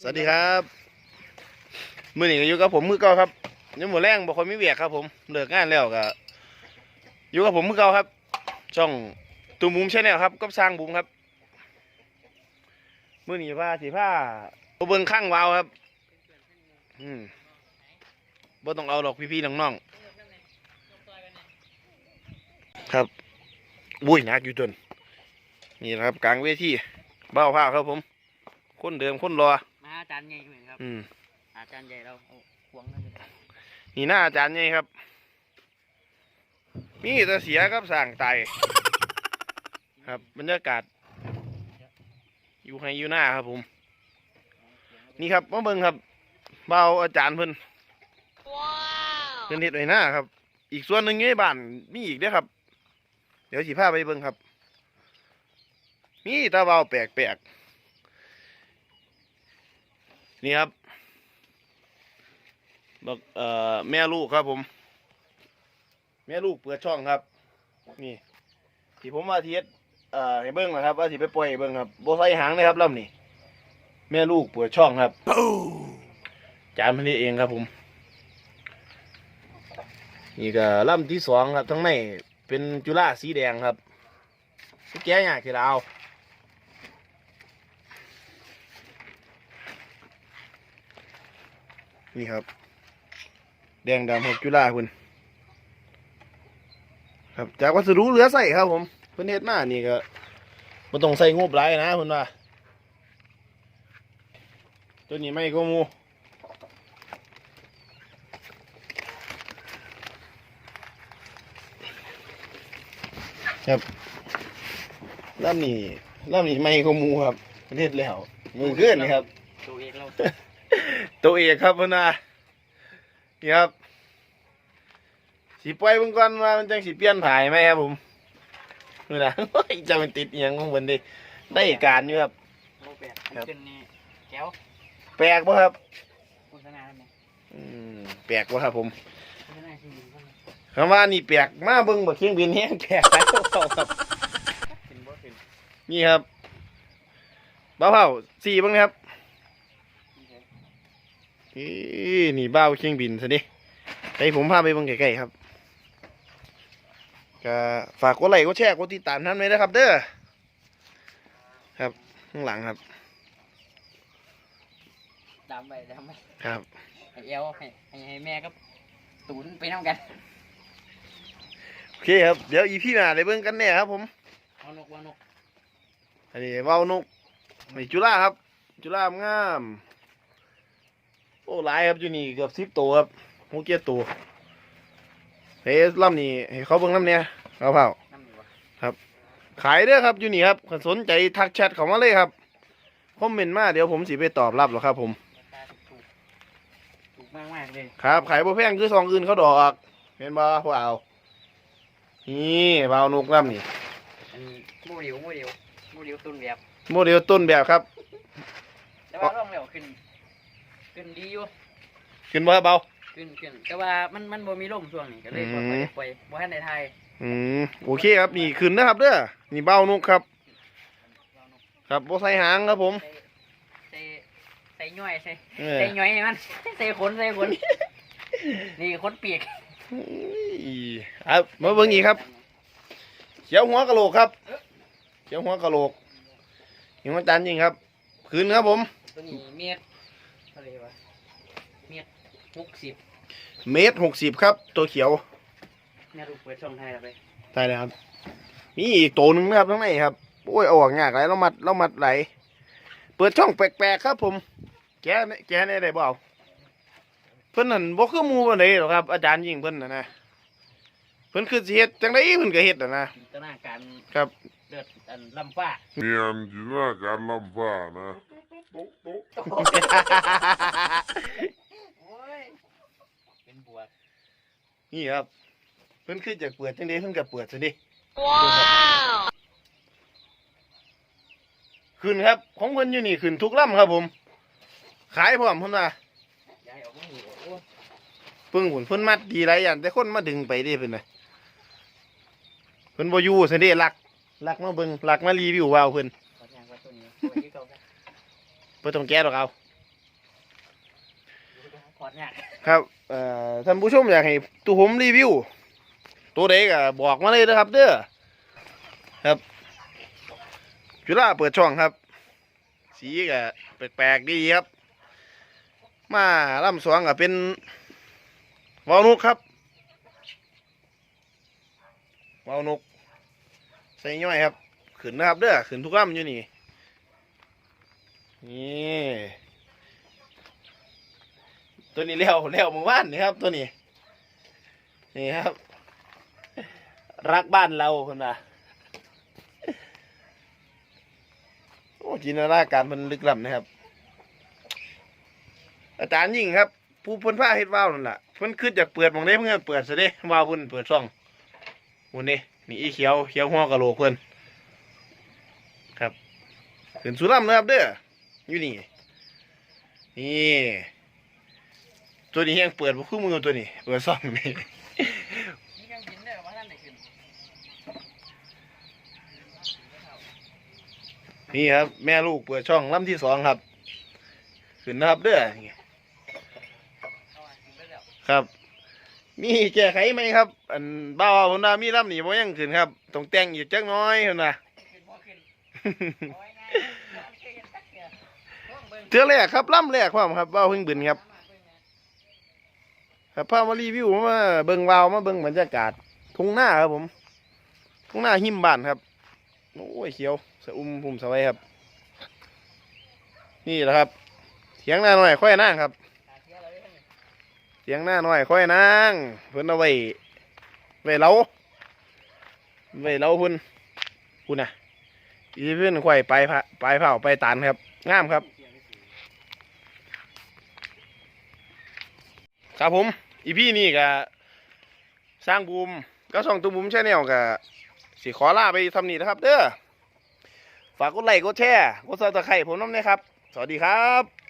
สวัสดีครับมือหนึ่งอยู่กับผมมือเก่าครับยังหมดแรงบอกคนไม่เวียกครับ ผมเลิกงานแล้วก็อยู่กับผมมือเก่าครับ ช่องตูมุมใช่แนลครับก็สร้างบุ้มครับมือหนีผ้าสีผ้าตัวเบิ้งข้างวาวครับ อืมบ่ต้องเอาหรอกพี่ๆน้องๆครับบุ้ยหนักอยู่จนนี่นะครับกลางเวทีเบ้าผ้าครับผมคนเดิมคนรอาอาจารย์ใหญ่เหมือนครับ อืมอาจารย์ใหญ่เราเอาห่วงนั่นเลยนี่หน้าอาจารย์ไงครับ มีแต่เสียครับสั่งไตครับบรรยากาศ อยู่ให้อยู่หน้าครับผม นี่ครับมาเบิ่งครับเบาอาจารย์เพิ่นเพิ่นเฮ็ดไว้หน้าครับ อีกส่วนหนึ่งอยู่ในบ้านมีอีกเด้อครับ เดี๋ยวสิพาไปเบิ่งครับ มีตาเบาแปลกๆ นี่ครับบอกเอ่อแม่ลูกครับผม แม่ลูกเปิดช่องครับ นี่ที่ผมมาเทียดเอ่อให้เบิ้งนะครับ ว่าสิไปปล่อยให้เบิ้งครับโบใส่หางเลยครับลำนี่แม่ลูกเปิดช่องครับจานพันนี้เองครับผม นี่ก็ลำที่สองครับทั้งในเป็นจุฬาสีแดงครับแก้ยากคือเรา นี่ครับ แดงดำหกจุฬาคุณครับจากวัสดุเหลือใส่ครับ ผมเพื่อนเฮ็ดมานี่ก็มันต้องใส่งบหลายนะคุณว่าตัวนี้ไม่ก็มูครับลำนี้ลำนี้ไม่ก็มูครับเพื่อนเฮ็ดแล้วมือขึ้นครับ ตัวเอกครับเพื่อนว่านี่ครับสีปล่อยเบิ่งก่อนว่ามันจังสีเปลี่ยนถ่ายไหมครับผมนี่นะจะมันติดอหยังของมันดิได้การอยู่ครับโลแปดครับขึ้นนี่แก้วแปลกป่ะครับโฆษณาไหมอืมแปลกป่ะครับผมโฆษณาชีวิตเขาคำว่านี่แปลกมาเบิ่งบ่เครื่องบินแห้งแปลกไปครับเป็นบ่เป็นนี่ครับบ้าวเผาสี่เบ้างนะครับอี นี่บ้าวเครื่องบินซะดิไปผมพาไปเบิ่งใกล้ๆครับก็ฝากกดไลค์กดแชร์กดติดตามท่านไว้นะครับ เด้อครับข้างหลังครับดำไปดำไปครับให้เอวให้ให้ให้แม่ก็ตูนไปน้ำกันโอเคครับเดี๋ยวอีพี่มาได้เบิ่งกันแน่ครับผมเอานกว่านกอันนี้เว้านกนี่จุฬาครับ จุฬางาม โอ้หลายครับอยู่นี่เกือบสิบตัวครับหกเจ็ดตัวเฮ้ยลำนี้ให้เขาเบิ่งลำเนี้ยเอาเผาน้ำอยู่วะขายเด้อครับอยู่นี่ครับใครสนใจทักแชทเข้ามาเลยครับคอมเมนต์มาเดี๋ยวผมสิไปตอบรับหรอกครับ ผมราคาถูกถูกมากมากๆเลยครับขายบ่แพงคือซองอื่นเขาดอกเห็นบ่พวกเอานี่เบาวนกลำนี่อันนี้โมเดลโมเดลโมเดลตุนแบบโมเดลต้นแบบครับแต่ว่าร่องเร็วขึ้น ขึ้นดีอยู่ขึ้นบ่เบา ขึ้นขึ้นแต่ว่ามันมันบ่มีลมช่วงนี้ก็เลยอืบ่มค่อยได้ปล่อยบ่ทันได้ทายอืมโอเคครับนี่ขึ้นนะครับเด้อนี่เบ้านกครับเอานกครับโบใส่หางครับผม ใส่ใส่ใส่ย่อยใส่เออ ใส่ย่อยให้มัน ใส่ขนใส่ขนนี่ขนเปียกอีครับมาเบิ่งอีกครับ เขียวหัวกะโหลกครับ เขียวหัวกะโหลกหิวอาจารย์ยิงครับ ขึ้นครับผม ตัวนี้เมตรเท่าไหร่วะเมตรหกสิบเมตรหกสิบครับ ตัวเขียวแม่ลูกเปิดช่องไทยแล้วไปได้เลยครับ มีอีกตัวหนึ่งนะครับข้างในครับ โอ้ยเอาออกยากไหลเรามัดเรามัดไหลเปิดช่องแปลกๆครับ ผม แกเนี่ยแกเนี่ยได้เปล่าเพิ่นนั่นบ่คือหมู่ปานใดหรอกครับ อาจารย์ยิงเพิ่นน่ะนะเพิ่นคือสิเฮ็ดจังไดเพิ่นก็เฮ็ดน่ะนะ จินตนาการครับ เลือดอันลำฟ้าเนียนจินตนาการลำฟ้านะ โอ้ยเป็นบวกนี่ครับ เพิ่นคือจะเปิดจังไดเพิ่นก็เปิดซะดิขึ้นครับ ของเพิ่นอยู่นี่ขึ้นทุกลำครับผม ขายพร้อมเพิ่นว่าย้ายออกมาอยู่โอ้เพิ่งหุ่นเพิ่นมัดดีหลายอย่างแต่คนมาดึงไปเดิเพิ่นน่ะเพิ่นบ่อยู่ซะเด้ลักลักมาเบิ่งลักมารีวิวว่าวเพิ่น ขอแทงว่าตัวนี้ตัวที่เก่าครับบ่ต้องแก้ดอกเอาอดเนี่ยครับเอ่อท่านผู้ชมอยากให้ตัวผมรีวิว ตัวใดก็บอกมาเลยนะครับ เด้อครับจุฬาเปิดช่องครับ สีก็แปลกๆดีครับ มาล่ำสวงก็เป็นวาวนุกครับวาวนุกใส่ย่อยครับขึ้นนะครับเด้อขึ้นทุกลำอยู่นี่ นี่ตัวนี้เลี้ยวเลี้ยวมื่อวานนี่ครับ ตัวนี้นี่ครับ รักบ้านเราคนละโอ้จินตนาการมันลึกล้ำนะครับ อาจารย์ยิ่งครับ ผู้พ้นผ้าเฮ็ดว่าวนั่นแหละเพิ่นขึ้นจากเปิดมองได้เพิ่อนเปิดซะเด้ว่าวเพิ่นเปิดช่องหุ่นนี่นี่อีเขียวเขียวหัวกะโหลกเพิ่นครับขึ้นสุร่ำนะครับเด้อ อยู่นี่ นี่ ตัวนี้ยังเปิดบ่คือมือตัวนี้เปิดซ่องนี่นี่ยังยินได้ว่าท่านไหนขึ้นนี่ครับ แม่ลูกเปิดช่องลำที่สองครับ ขึ้นนะครับเด้อนี่เอาอะขึ้นไปแล้วครับ มีแก้ไขไหมครับ อันบ้าวผมว่ามีลำหนีบ่ยังขึ้นครับต้องแต่งอีกจักหน้อยเพิ่นน่ะขึ้น เบิ่งเทือแรกครับลำแรกความครับบ้าวเพิ่งบึนครับ ครับพามารีวิวมาเบิ่งวาวมาเบิ่งบรรยากาศทุ่งหน้าครับผมทุ่งหน้าหิมบานครับโอ้ยเขียวสะอุ้มพุ่มสะไว้ครับ นี่แหละครับเถียงหน้าหน่อยค่อยนั่งครับเที่ยวเลยท่านนี่เถียงหน้าหน่อยค่อยนั่งเพิ่นเอาไว้ไว้เล้าไว้เล้าพุ่นพุ่นน่ะอีเพิ่นควายไปไปเผาไปตานครับงามครับ ครับผม อีพี่นี่ก็สร้างบูมก็ส่องตุ้มบูมแช่แนวก็สิขอลาไปทำนี่นะครับ เด้อฝากกดไลค์กดแชร์กดซับสไครต์ผมน้ำนะครับ สวัสดีครับ